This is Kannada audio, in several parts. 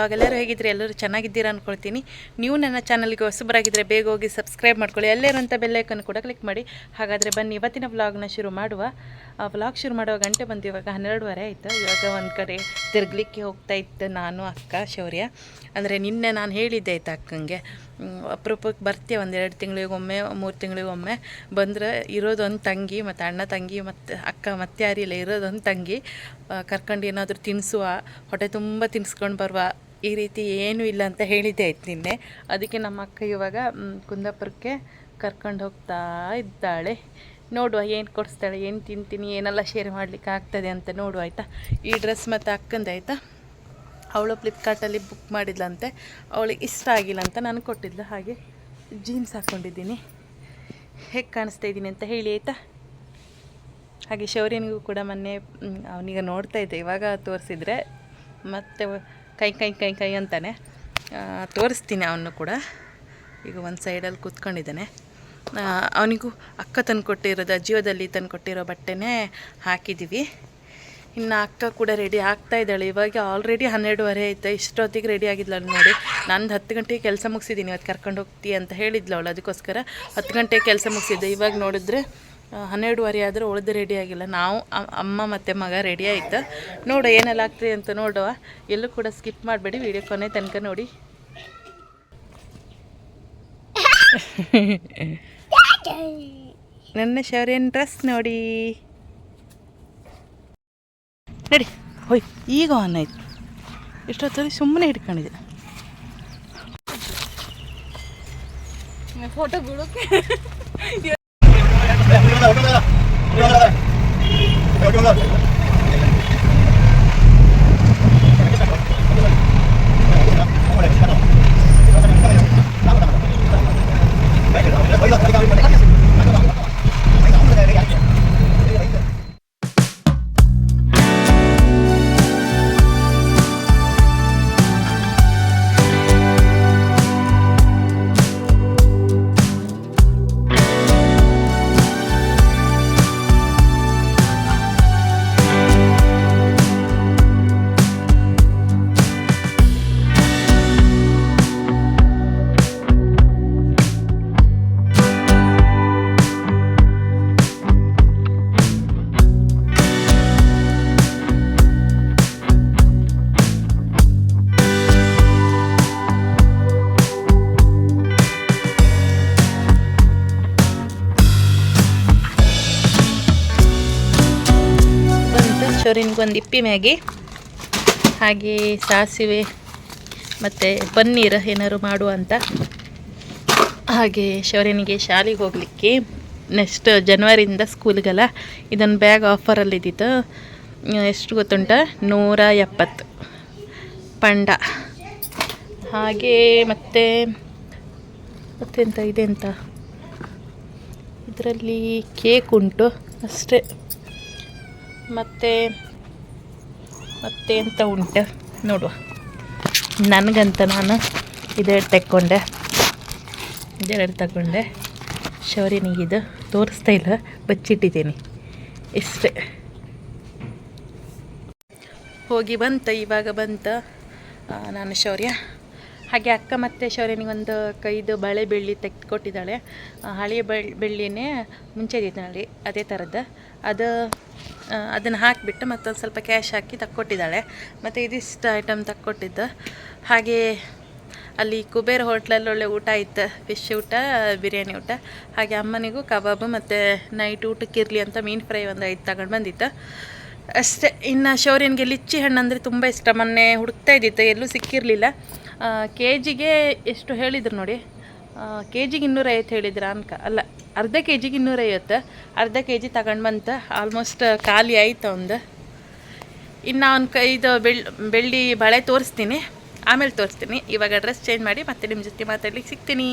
ವ್ಲಾಗ್ ಎಲ್ಲರೂ ಹೇಗಿದ್ರೆ? ಎಲ್ಲರೂ ಚೆನ್ನಾಗಿದ್ದೀರಾ ಅಂದ್ಕೊಳ್ತೀನಿ ನೀವು ನನ್ನ ಚಾನಲ್ಗೆ ಹೊಸಬರಾಗಿದ್ದರೆ ಬೇಗ ಹೋಗಿ ಸಬ್ಸ್ಕ್ರೈಬ್ ಮಾಡ್ಕೊಳ್ಳಿ. ಅಲ್ಲಿರುವಂಥ ಬೆಲ್ಲೈಕನ್ನು ಕೂಡ ಕ್ಲಿಕ್ ಮಾಡಿ. ಹಾಗಾದರೆ ಬನ್ನಿ, ಇವತ್ತಿನ ವ್ಲಾಗ್ನ ಶುರು ಮಾಡುವ. ಆ ವ್ಲಾಗ್ ಶುರು ಮಾಡುವ ಗಂಟೆ ಬಂದು ಇವಾಗ ಹನ್ನೆರಡುವರೆ ಆಯಿತು. ಇವಾಗ ಒಂದು ಕಡೆ ತಿರ್ಗಲಿಕ್ಕೆ ಹೋಗ್ತಾ ಇತ್ತು ನಾನು, ಅಕ್ಕ, ಶೌರ್ಯ. ಅಂದರೆ ನಿನ್ನೆ ನಾನು ಹೇಳಿದ್ದೆ ಆಯ್ತು ಅಕ್ಕಂಗೆ ಅಪರೂಪಕ್ಕೆ ಬರ್ತೀಯ ಒಂದು ಎರಡು ತಿಂಗಳಿಗೊಮ್ಮೆ ಮೂರು ತಿಂಗಳಿಗೊಮ್ಮೆ ಬಂದರೆ ಇರೋದೊಂದು ತಂಗಿ, ಮತ್ತು ಅಣ್ಣ ತಂಗಿ, ಮತ್ತು ಅಕ್ಕ, ಮತ್ತೆ ಯಾರಿಲ್ಲ ಇರೋದೊಂದು ತಂಗಿ. ಕರ್ಕೊಂಡು ಏನಾದರೂ ತಿನ್ನಿಸುವ ಹೊಟ್ಟೆ ತುಂಬ ತಿನ್ಸ್ಕೊಂಡು ಬರುವ ಈ ರೀತಿ ಏನೂ ಇಲ್ಲ ಅಂತ ಹೇಳಿದ್ದೆ ಆಯ್ತು ನಿನ್ನೆ. ಅದಕ್ಕೆ ನಮ್ಮ ಅಕ್ಕ ಇವಾಗ ಕುಂದಾಪುರಕ್ಕೆ ಕರ್ಕೊಂಡು ಹೋಗ್ತಾ ಇದ್ದಾಳೆ. ನೋಡುವ ಏನು ಕೊಡಿಸ್ತಾಳೆ, ಏನು ತಿಂತೀನಿ, ಏನೆಲ್ಲ ಶೇರ್ ಮಾಡಲಿಕ್ಕೆ ಆಗ್ತದೆ ಅಂತ ನೋಡುವ, ಆಯಿತಾ? ಈ ಡ್ರೆಸ್ ಮತ್ತು ಆಯಿತಾ? ಅವಳು ಫ್ಲಿಪ್ಕಾರ್ಟಲ್ಲಿ ಬುಕ್ ಮಾಡಿದ್ಲಂತೆ. ಅವಳಿಗೆ ಇಷ್ಟ ಆಗಿಲ್ಲ ಅಂತ ನಾನು ಕೊಟ್ಟಿದ್ಲು. ಹಾಗೆ ಜೀನ್ಸ್ ಹಾಕ್ಕೊಂಡಿದ್ದೀನಿ ಹೇಗೆ ಕಾಣಿಸ್ತಾ ಇದ್ದೀನಿ ಅಂತ ಹೇಳಿ, ಆಯಿತಾ? ಹಾಗೆ ಶೌರ್ಯನಿಗೂ ಕೂಡ ಮೊನ್ನೆ ಅವನೀಗ ನೋಡ್ತಾ ಇದ್ದೆ. ಇವಾಗ ತೋರಿಸಿದ್ರೆ ಮತ್ತೆ ಕೈ ಕೈ ಕೈ ಕೈ ಅಂತಾನೆ. ತೋರಿಸ್ತೀನಿ ಅವನು ಕೂಡ. ಈಗ ಒಂದು ಸೈಡಲ್ಲಿ ಕೂತ್ಕೊಂಡಿದ್ದಾನೆ. ಅವನಿಗೂ ಅಕ್ಕ ತಂದು ಕೊಟ್ಟಿರೋದು ಅಜಿಯೋದಲ್ಲಿ ತಂದು ಕೊಟ್ಟಿರೋ ಬಟ್ಟೆನೇ ಹಾಕಿದ್ದೀವಿ. ಇನ್ನು ಅಕ್ಕ ಕೂಡ ರೆಡಿ ಆಗ್ತಾ ಇದ್ದಾಳೆ. ಇವಾಗ ಆಲ್ರೆಡಿ ಹನ್ನೆರಡುವರೆ ಆಯ್ತು ಇಷ್ಟೊತ್ತಿಗೆ ರೆಡಿ ಆಗಿದ್ಲು ನೋಡಿ. ನಂದು ಹತ್ತು ಗಂಟೆಗೆ ಕೆಲಸ ಮುಗಿಸಿದ್ದೀನಿ. ಇವತ್ತು ಕರ್ಕೊಂಡು ಹೋಗ್ತೀಯ ಅಂತ ಹೇಳಿದ್ಲು ಅವಳು. ಅದಕ್ಕೋಸ್ಕರ ಹತ್ತು ಗಂಟೆಗೆ ಕೆಲಸ ಮುಗಿಸಿದ್ದೆ. ಇವಾಗ ನೋಡಿದ್ರೆ ಹನ್ನೆರಡುವರೆ ಆದರೂ ಉಳಿದು ರೆಡಿ ಆಗಿಲ್ಲ. ನಾವು ಅಮ್ಮ ಮತ್ತು ಮಗ ರೆಡಿ ಆಯ್ತು? ನೋಡು ಏನೆಲ್ಲ ಆಗ್ತದೆ ಅಂತ ನೋಡುವ. ಎಲ್ಲೂ ಕೂಡ ಸ್ಕಿಪ್ ಮಾಡಬೇಡಿ ವಿಡಿಯೋ ಕೊನೆ ತನಕ ನೋಡಿ. ನನ್ನ ಶೌರ್ಯನ್ ಡ್ರೆಸ್ ನೋಡಿ. ನಡಿ ಹೋಯ್. ಈಗ ಆನ್ ಆಯ್ತು. ಇಷ್ಟೊತ್ತಲ್ಲಿ ಸುಮ್ಮನೆ ಹಿಡ್ಕೊಂಡಿದ್ದೆ. ಫೋಟೋ ಬಿಡೋಕೆ ಬಂತು ಶೌರ್ಯನಿಗೊಂದು ಇಪ್ಪಿ ಮ್ಯಾಗಿ, ಹಾಗೆ ಸಾಸಿವೆ ಮತ್ತು ಪನ್ನೀರ್ ಏನಾದ್ರು ಮಾಡುವ ಅಂತ. ಹಾಗೆ ಶೌರ್ಯನಿಗೆ ಶಾಲೆಗೆ ಹೋಗಲಿಕ್ಕೆ ನೆಕ್ಸ್ಟ್ ಜನವರಿಯಿಂದ ಸ್ಕೂಲ್ಗೆಲ್ಲ ಇದನ್ನು ಬ್ಯಾಗ್ ಆಫರಲ್ಲಿ ಇದ್ದಿತ್ತು. ಎಷ್ಟು ಗೊತ್ತುಂಟ? ನೂರ ಎಪ್ಪತ್ತು. ಪಂಡ. ಹಾಗೆ ಮತ್ತೆ, ಮತ್ತೆಂತ ಇದೆ ಅಂತ. ಇದರಲ್ಲಿ ಕೇಕ್ ಉಂಟು, ಅಷ್ಟೇ. ಮತ್ತು, ಮತ್ತೆ ಎಂತ ಉಂಟು? ನೋಡುವ. ನನಗಂತ ನಾನು ಇದೆರಡು ತಕ್ಕೊಂಡೆ. ಇದೆರಡು ತಗೊಂಡೆ. ಶೌರ್ಯನಿಗಿದು ತೋರಿಸ್ತಾ ಇಲ್ಲ, ಬಚ್ಚಿಟ್ಟಿದ್ದೀನಿ. ಇಷ್ಟೇ ಹೋಗಿ ಬಂತ, ಇವಾಗ ಬಂತ. ನಾನು ಶೌರ್ಯ. ಹಾಗೆ ಅಕ್ಕ ಮತ್ತು ಶೌರ್ಯನಿಗೊಂದು ಕೈದು ಬಳೆ ಬೆಳ್ಳಿ ತೆಗೆದುಕೊಟ್ಟಿದ್ದಾಳೆ. ಹಳೆಯ ಬೆಳ್ ಬೆಳ್ಳಿನೇ ಮುಂಚೆ ಇದ್ದಿದ್ದಾಳೆ ಅದೇ ಥರದ್ದು ಅದು ಅದನ್ನು ಹಾಕಿಬಿಟ್ಟು ಮತ್ತೊಂದು ಸ್ವಲ್ಪ ಕ್ಯಾಶ್ ಹಾಕಿ ತಕ್ಕೊಟ್ಟಿದ್ದಾಳೆ. ಮತ್ತು ಇದಿಷ್ಟು ಐಟಮ್ ತಕ್ಕೊಟ್ಟಿದ್ದು. ಹಾಗೆ ಅಲ್ಲಿ ಕುಬೇರ್ ಹೋಟ್ಲಲ್ಲಿ ಒಳ್ಳೆ ಊಟ ಇತ್ತು ಫಿಶ್ ಊಟ, ಬಿರಿಯಾನಿ ಊಟ. ಹಾಗೆ ಅಮ್ಮನಿಗೂ ಕಬಾಬು ಮತ್ತು ನೈಟ್ ಊಟಕ್ಕೆ ಇರಲಿ ಅಂತ ಮೀನು ಫ್ರೈ ಒಂದು ಐದು ತಗೊಂಡು ಬಂದಿತ್ತು. ಅಷ್ಟೇ, ಇನ್ನು ಶೌರ್ಯನಿಗೆ ಲಿಚ್ಚಿ ಹಣ್ಣು ಅಂದರೆ ತುಂಬ ಇಷ್ಟ. ಮೊನ್ನೆ ಹುಡುಕ್ತಾ ಇದ್ದಿತ್ತು, ಎಲ್ಲೂ ಸಿಕ್ಕಿರಲಿಲ್ಲ. ಕೆ ಜಿಗೆ ಎಷ್ಟು ಹೇಳಿದ್ರು ನೋಡಿ. ಕೆ ಜಿಗೆ ಇನ್ನೂರೈವತ್ತು ಹೇಳಿದ್ರ ಅನ್ಕ, ಅಲ್ಲ, ಅರ್ಧ ಕೆ ಜಿಗೆ ಇನ್ನೂರೈವತ್ತು, ಅರ್ಧ ಕೆ ಜಿ ತಗೊಂಡು ಬಂತ ಆಲ್ಮೋಸ್ಟ್ ಖಾಲಿ ಆಯ್ತು ಒಂದು. ಇನ್ನು ಅವ್ನ ಕೈದು ಬೆಳ್, ಬೆಳ್ಳಿ ಬಳೆ ತೋರಿಸ್ತೀನಿ, ಆಮೇಲೆ ತೋರಿಸ್ತೀನಿ. ಇವಾಗ ಡ್ರೆಸ್ ಚೇಂಜ್ ಮಾಡಿ ಮತ್ತೆ ನಿಮ್ಮ ಜೊತೆ ಮಾತಾಡ್ಲಿಕ್ಕೆ ಸಿಗ್ತೀನಿ.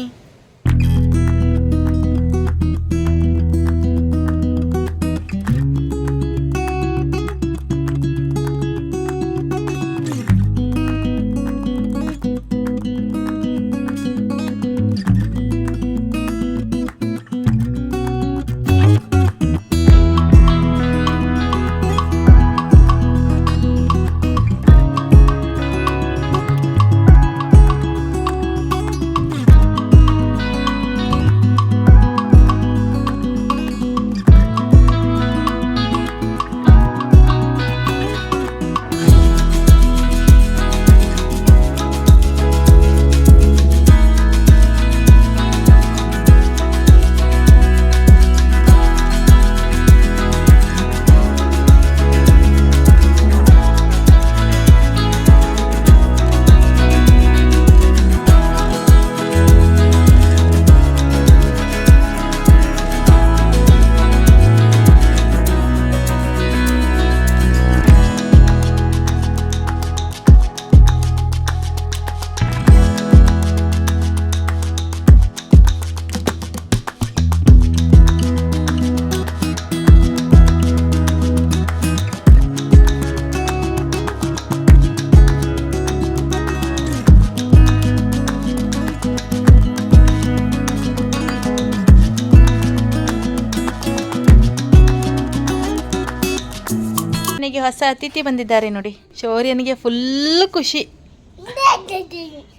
ಮನೆಗೆ ಹೊಸ ಅತಿಥಿ ಬಂದಿದ್ದಾರೆ ನೋಡಿ. ಶೌರ್ಯನಿಗೆ ಫುಲ್ ಖುಷಿ.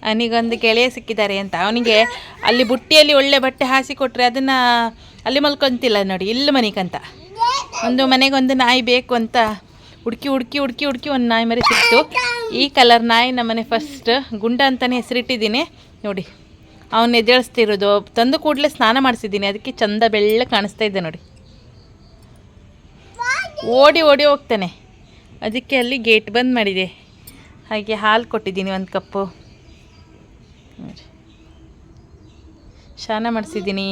ಅವನಿಗೊಂದು ಗೆಳೆಯ ಸಿಕ್ಕಿದ್ದಾರೆ ಅಂತ. ಅವನಿಗೆ ಅಲ್ಲಿ ಬುಟ್ಟಿಯಲ್ಲಿ ಒಳ್ಳೆ ಬಟ್ಟೆ ಹಾಸಿ ಕೊಟ್ಟರೆ ಅದನ್ನು ಅಲ್ಲಿ ಮಲ್ಕೊಂತಿಲ್ಲ ನೋಡಿ, ಇಲ್ಲಿ ಮನೆಗಂತ ಒಂದು ಮನೆಗೊಂದು ನಾಯಿ ಬೇಕು ಅಂತ ಹುಡುಕಿ ಹುಡುಕಿ ಹುಡುಕಿ ಹುಡುಕಿ ಒಂದು ನಾಯಿ ಮರಿ ಸಿಕ್ತು ಈ ಕಲರ್ ನಾಯಿ ನಮ್ಮನೆ ಫಸ್ಟ್ ಗುಂಡ ಅಂತಲೇ ಹೆಸರಿಟ್ಟಿದ್ದೀನಿ. ನೋಡಿ ಅವನ್ನ ಎದ್ದೇಳಿಸ್ತಿರೋದು. ತಂದು ಕೂಡಲೇ ಸ್ನಾನ ಮಾಡಿಸಿದ್ದೀನಿ. ಅದಕ್ಕೆ ಚಂದ ಬೆಳ್ಳ ಕಾಣಿಸ್ತಾ ಇದ್ದೆ ನೋಡಿ. ಓಡಿ ಓಡಿ ಹೋಗ್ತಾನೆ. ಅದಕ್ಕೆ ಅಲ್ಲಿ ಗೇಟ್ ಬಂದ್ ಮಾಡಿದೆ. ಹಾಗೆ ಹಾಲು ಕೊಟ್ಟಿದ್ದೀನಿ ಒಂದು ಕಪ್ಪು. ಶಾನ ಮಾಡಿಸಿದ್ದೀನಿ.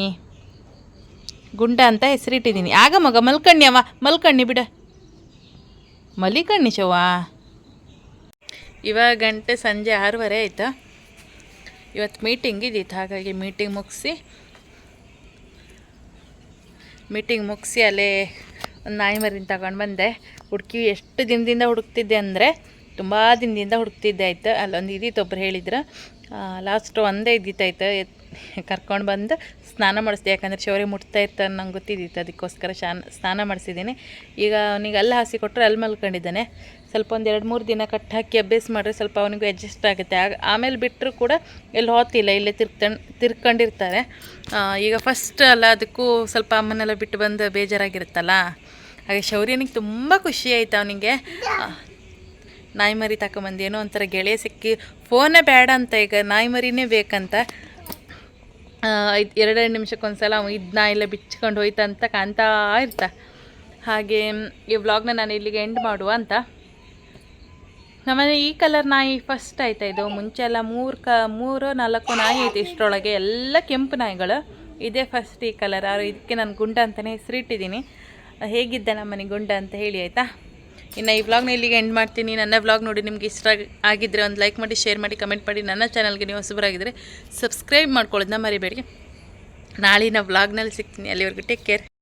ಗುಂಡ ಅಂತ ಹೆಸರಿಟ್ಟಿದ್ದೀನಿ. ಆಗ ಮಗ ಮಲ್ಕಣ್ಣಿ ಅವ ಮಲ್ಕಣ್ಣಿ ಬಿಡ. ಮಲಿಕಣ್ಣಿ ಶವ್ವ ಇವಾಗ ಗಂಟೆ ಸಂಜೆ ಆರೂವರೆ ಆಯಿತಾ? ಇವತ್ತು ಮೀಟಿಂಗ್ ಇದ್ದಿತ್ತು ಹಾಗಾಗಿ ಮೀಟಿಂಗ್ ಮುಗಿಸಿ ಮೀಟಿಂಗ್ ಮುಗಿಸಿ ಅಲ್ಲೇ ಒಂದು ನಾಯಿ ಮರಿನ ತಗೊಂಡು ಬಂದೆ. ಹುಡುಕಿ ಎಷ್ಟು ದಿನದಿಂದ ಹುಡುಕ್ತಿದ್ದೆ ಅಂದರೆ ತುಂಬ ದಿನದಿಂದ ಹುಡುಕ್ತಿದ್ದೆ ಆಯ್ತು. ಅಲ್ಲೊಂದು ಇದ್ದಿತ್ತು ಒಬ್ರು ಹೇಳಿದ್ರು. ಲಾಸ್ಟ್ ಒಂದೇ ಇದ್ದಿತ್ತಾಯ್ತು ಕರ್ಕೊಂಡು ಬಂದು ಸ್ನಾನ ಮಾಡಿಸ್ದೆ. ಯಾಕಂದರೆ ಶೌರ್ಯ ಮುಟ್ತಾ ಇರ್ತಾರೆ ನಂಗೆ ಗೊತ್ತಿದ್ದಿತ್ತು. ಅದಕ್ಕೋಸ್ಕರ ಶಾನ್, ಸ್ನಾನ ಮಾಡಿಸಿದ್ದೀನಿ. ಈಗ ಅವನಿಗೆ ಅಲ್ಲಿ ಹಾಸಿ ಕೊಟ್ಟರೆ ಅಲ್ಲಿ ಮಲ್ಕೊಂಡಿದ್ದಾನೆ. ಸ್ವಲ್ಪ ಒಂದು ಎರಡು ಮೂರು ದಿನ ಕಟ್ ಹಾಕಿ ಅಭ್ಯಾಸ ಮಾಡಿದ್ರೆ ಸ್ವಲ್ಪ ಅವನಿಗೂ ಅಡ್ಜಸ್ಟ್ ಆಗುತ್ತೆ. ಆಗ, ಆಮೇಲೆ ಬಿಟ್ಟರು ಕೂಡ ಎಲ್ಲಿ ಹೋತಿಲ್ಲ. ಇಲ್ಲೇ ತಿರ್ಕೊಂಡು ತಿರ್ಕೊಂಡಿರ್ತಾರೆ. ಈಗ ಫಸ್ಟ್ ಅಲ್ಲ, ಅದಕ್ಕೂ ಸ್ವಲ್ಪ ಅಮ್ಮನೆಲ್ಲ ಬಿಟ್ಟು ಬಂದು ಬೇಜಾರಾಗಿರುತ್ತಲ್ಲ. ಹಾಗೆ ಶೌರ್ಯನಿಗೆ ತುಂಬ ಖುಷಿ ಆಯ್ತು ಅವನಿಗೆ. ನಾಯಿ ಮರಿ ತಗೊಂಬಂದು ಏನೋ ಒಂಥರ ಗೆಳೆಯ ಸಿಕ್ಕಿ ಫೋನೇ ಬೇಡ ಅಂತ ಈಗ ನಾಯಿ ಮರಿನೇ ಬೇಕಂತ ಎರಡೆರಡು ನಿಮಿಷಕ್ಕೊಂದ್ಸಲ ಇದು ಇದನ್ನ ಎಲ್ಲ ಬಿಚ್ಕೊಂಡು ಹೋಯ್ತಾ ಅಂತ ಕಾಣ್ತಾ ಇರ್ತ. ಹಾಗೆ ಈ ವ್ಲಾಗ್ನ ನಾನು ಇಲ್ಲಿಗೆ ಎಂಡ್ ಮಾಡುವ ಅಂತ. ನಮ್ಮನೆ ಈ ಕಲರ್ ನಾಯಿ ಫಸ್ಟ್ ಆಯ್ತಾ ಇದು. ಮುಂಚೆ ಎಲ್ಲ ಮೂರು ಕ ಮೂರು ನಾಲ್ಕು ನಾಯಿ ಐತೆ ಇಷ್ಟರೊಳಗೆ. ಎಲ್ಲ ಕೆಂಪು ನಾಯಿಗಳು. ಇದೇ ಫಸ್ಟ್ ಈ ಕಲರ್ ಆರು ಇದಕ್ಕೆ ನಾನು ಗುಂಡ ಅಂತಲೇ ಹೆಸರಿಟ್ಟಿದ್ದೀನಿ. ಹೇಗಿದ್ದೆ ನಮ್ಮನೆ ಗುಂಡ ಅಂತ ಹೇಳಿ, ಆಯಿತಾ? ಇನ್ನು ಈ ವ್ಲಾಗ್ನ ಇಲ್ಲಿಗೆ ಎಂಡ್ ಮಾಡ್ತೀನಿ. ನನ್ನ ವ್ಲಾಗ್ ನೋಡಿ ನಿಮ್ಗೆ ಇಷ್ಟ ಆಗಿದ್ದರೆ ಒಂದು ಲೈಕ್ ಮಾಡಿ ಶೇರ್ ಮಾಡಿ ಕಮೆಂಟ್ ಮಾಡಿ. ನನ್ನ ಚಾನಲ್ಗೆ ನೀವು ಹೊಸಬರಾಗಿದ್ದರೆ ಸಬ್ಸ್ಕ್ರೈಬ್ ಮಾಡ್ಕೊಳ್ಳೋದನ್ನ ಮರಿಬೇಡಿ. ನಾಳಿನ ವ್ಲಾಗ್ನಲ್ಲಿ ಸಿಗ್ತೀನಿ. ಅಲ್ಲಿವರೆಗೂ ಟೇಕ್ ಕೇರ್